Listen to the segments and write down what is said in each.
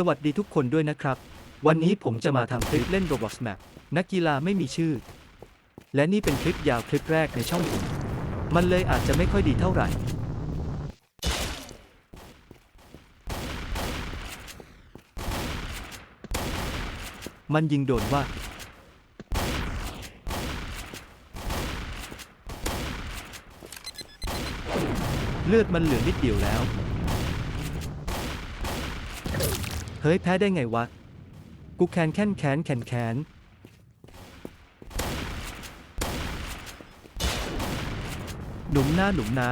สวัสดีทุกคนด้วยนะครับ วันนี้ผมจะมาทำคลิปเล่น Roblox Map นักกีฬาไม่มีชื่อ และนี่เป็นคลิปยาวคลิปแรกในช่องผมมันเลยอาจจะไม่ค่อยดีเท่าไหร่ มันยิงโดนว่า เลือดมันเหลือนิดเดียวแล้ว เฮ้ยแพ้ได้ไงวะ กูแคนแค้นแค้นแคนแค้นหนุ่มหน้าหนุ่มนา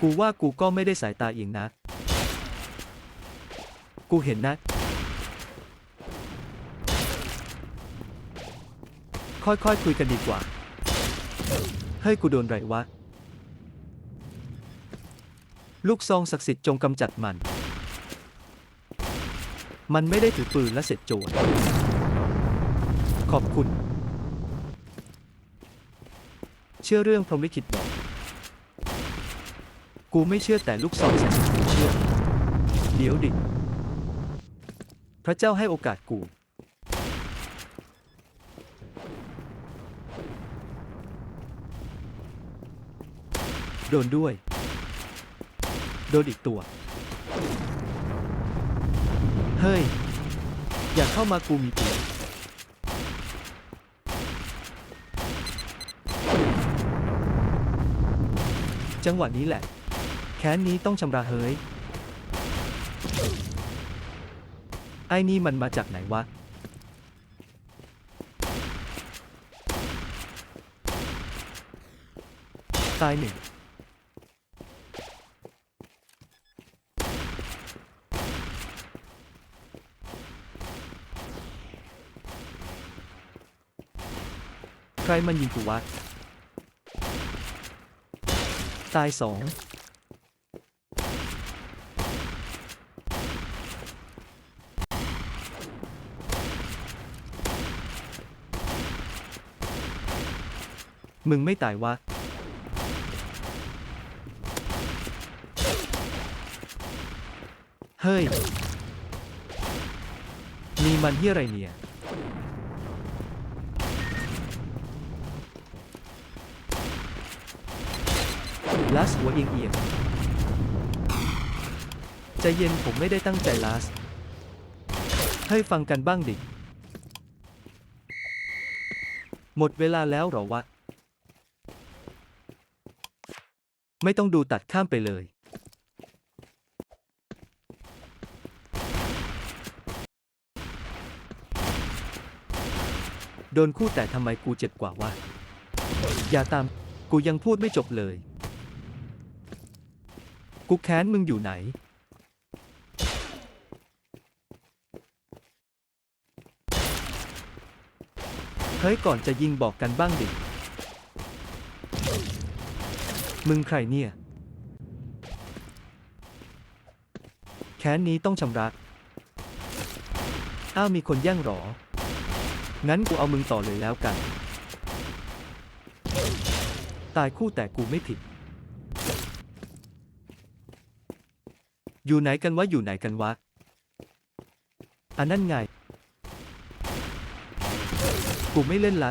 กูว่ากูก็ไม่ได้สายตาเอียงนะ กูเห็นนะ ค่อยๆคุยกันดีกว่า เฮ้ยกูโดนไรวะ ลูกซองศักดิ์สิทธิ์จงกำจัดมัน มันไม่ได้ถือปืนและเสร็จโจรขอบคุณ เชื่อเรื่องพรหมลิขิตบอก กูไม่เชื่อแต่ลูกซองศักดิ์สิทธิ์กูเชื่อ เดี๋ยวดิ พระเจ้าให้โอกาสกูโดนด้วย โดนอีกตัว เฮ้ย อย่าเข้ามากูมีปืนจังหวะนี้แหละ แค้นนี้ต้องชำระเฮ้ย ไอ้นี่มันมาจากไหนวะ ตายหนึ่ง รมันยิงกูวะ ตายสองมึงไม่ตายวะ เฮ้ยนี่มันที่อะไรเนี่ย ลัสหัวเอียงเอียงใจเย็นผมไม่ได้ตั้งใจลัส ให้ฟังกันบ้างดิ หมดเวลาแล้วหรอวะ ไม่ต้องดูตัดข้ามไปเลย โดนคู่แต่ทำไมกูเจ็บกว่าวะ อย่าตาม กูยังพูดไม่จบเลย กูแค้นมึงอยู่ไหน เฮ้ยก่อนจะยิงบอกกันบ้างดิ มึงใครเนี่ย แค้นนี้ต้องชำระ อ้าวมีคนแย่งหรอ งั้นกูเอามึงต่อเลยแล้วกัน ตายคู่แต่กูไม่ผิด อยู่ไหนกันวะอยู่ไหนกันวะอันนั่นไง กูไม่เล่นละ